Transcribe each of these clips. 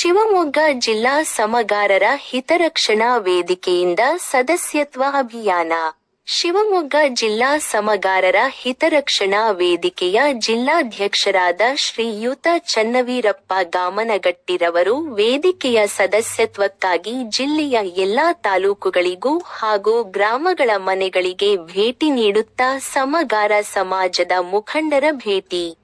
ಶಿವಮೊಗ್ಗ ಜಿಲ್ಲಾ ಸಮಗಾರರ ಹಿತರಕ್ಷಣಾ ವೇದಿಕೆಯಿಂದ ಸದಸ್ಯತ್ವ ಅಭಿಯಾನ. ಶಿವಮೊಗ್ಗ ಜಿಲ್ಲಾ ಸಮಗಾರರ ಹಿತರಕ್ಷಣಾ ವೇದಿಕೆಯ ಜಿಲ್ಲಾಧ್ಯಕ್ಷರಾದ ಶ್ರೀಯುತ ಚನ್ನವೀರಪ್ಪ ಗಾಮನಗಟ್ಟಿರವರು ವೇದಿಕೆಯ ಸದಸ್ಯತ್ವಕ್ಕಾಗಿ ಜಿಲ್ಲೆಯ ಎಲ್ಲಾ ತಾಲೂಕುಗಳಿಗೂ ಹಾಗೂ ಗ್ರಾಮಗಳ ಮನೆಗಳಿಗೆ ಭೇಟಿ ನೀಡುತ್ತಾ ಸಮಗಾರ ಸಮಾಜದ ಮುಖಂಡರ ಭೇಟಿ.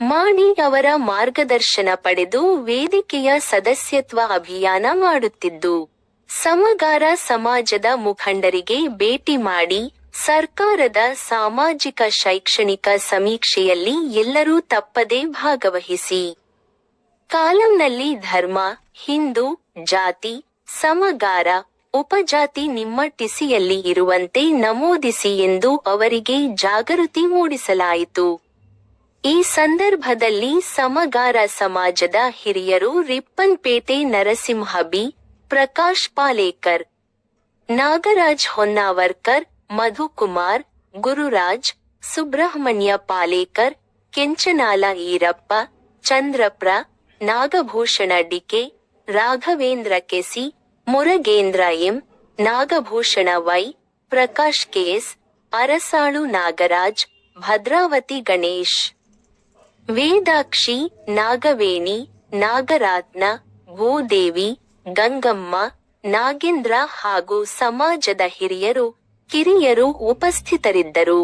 ಮಾಡಿ ಅವರ ಮಾರ್ಗದರ್ಶನ ಪಡೆದು ವೇದಿಕೆಯ ಸದಸ್ಯತ್ವ ಅಭಿಯಾನ ಮಾಡುತ್ತಿದ್ದು, ಸಮಗಾರ ಸಮಾಜದ ಮುಖಂಡರಿಗೆ ಭೇಟಿ ಮಾಡಿ ಸರ್ಕಾರದ ಸಾಮಾಜಿಕ ಶೈಕ್ಷಣಿಕ ಸಮೀಕ್ಷೆಯಲ್ಲಿ ಎಲ್ಲರೂ ತಪ್ಪದೇ ಭಾಗವಹಿಸಿ. ಕಾಲಂನಲ್ಲಿ ಧರ್ಮ, ಹಿಂದೂ, ಜಾತಿ, ಸಮಗಾರ, ಉಪಜಾತಿ ನಿಮ್ಮ ಟಿಸಿಯಲ್ಲಿ ಇರುವಂತೆ ನಮೂದಿಸಿ ಎಂದು ಅವರಿಗೆ ಜಾಗೃತಿ ಮೂಡಿಸಲಾಯಿತು. ಈ ಸಂದರ್ಭದಲ್ಲಿ ಸಮಗಾರ ಸಮಾಜದ ಹಿರಿಯರು Rippanpete Narasimha B, Prakash Palekar, Nagaraj Honnavarkar, Madhukumar, Gururaj, Subrahmanya Palekar, Kenchanala Irappa, ಚಂದ್ರಪ್ರ, Nagabhushana DK, Raghavendra KC, Muragendra M, Nagabhushana Y, Prakash KS, Arasalu Nagaraj, Bhadravathi Ganesh. Vedakshi Nagaveni Nagaratna Bhudevi Gangamma Nagendra ಹಾಗೂ ಸಮಾಜದ ಹಿರಿಯರು ಕಿರಿಯರು ಉಪಸ್ಥಿತರಿದ್ದರು.